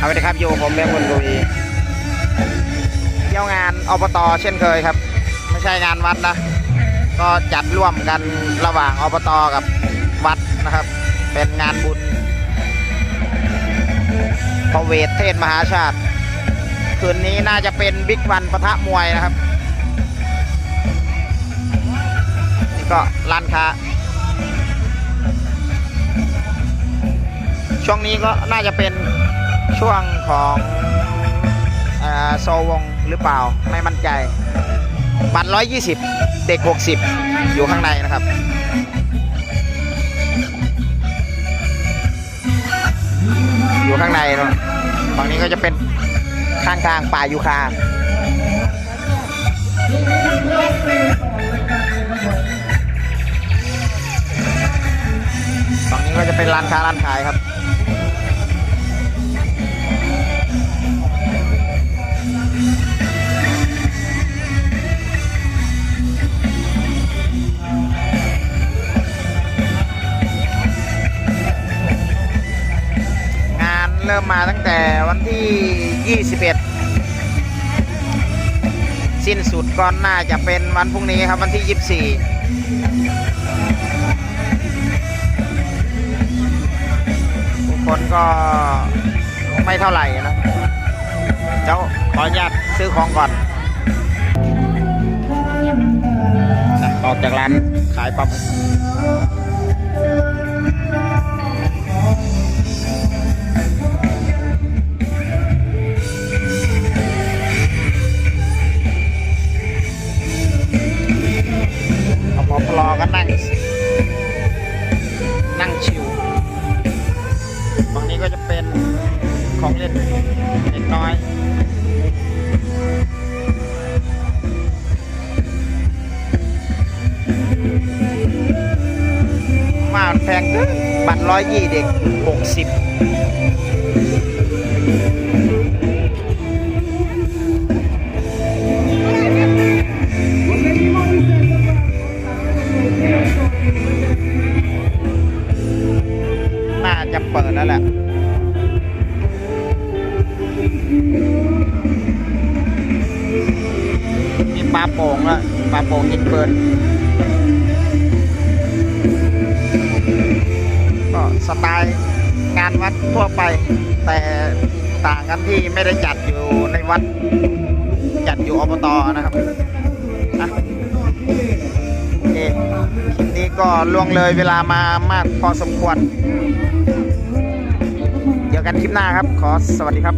เอาไปเลยครับอยู่ผมเลี้ยงคนกุยเที่ยวงานอบตเช่นเคยครับ ไม่ใช่งานวัดนะ ก็จัดร่วมกันระหว่างอบตกับวัดนะครับ เป็นงานบุญพระเวทเทศมหาชาติ คืนนี้น่าจะเป็นบิ๊กวันปะทะมวยนะครับนี่ก็ร้านค้าช่วงนี้ก็น่าจะเป็น ช่วงของโซวงหรือเปล่าไม่มั่นใจ บัตร 120 เด็ก 60 อยู่ข้างในนะครับ อยู่ข้างในนะฝั่งนี้ก็จะเป็นข้างทางป่ายูคาฝั่งนี้ก็จะเป็นร้านค้าร้านขายครับ เริ่มมาตั้งแต่วันที่ 21 สิ้นสุดก็น่าจะเป็นวันพรุ่งนี้ครับวันที่ 24 ทุกคนก็ไม่เท่าไหร่นะ เจ้าขออนุญาตซื้อของก่อนออกจากร้านขายปั๊บ ก็นั่ง นั่งชิวฝั่งนี้ก็จะเป็นของเล่นเล็กน้อยมาแพงเกินบัตรร้อยยี่เด็กหกสิบ ปลาโป่งล้วปลาโป่งยิงปืนก็สไตล์งานวัดทั่วไป แต่ต่างกันที่ไม่ได้จัดอยู่ในวัด จัดอยู่อบตนะครับนะโอเคคลิปนี้ก็ล่วงเลยเวลามามากพอสมควรเจอกันคลิปหน้าครับ ขอสวัสดีครับ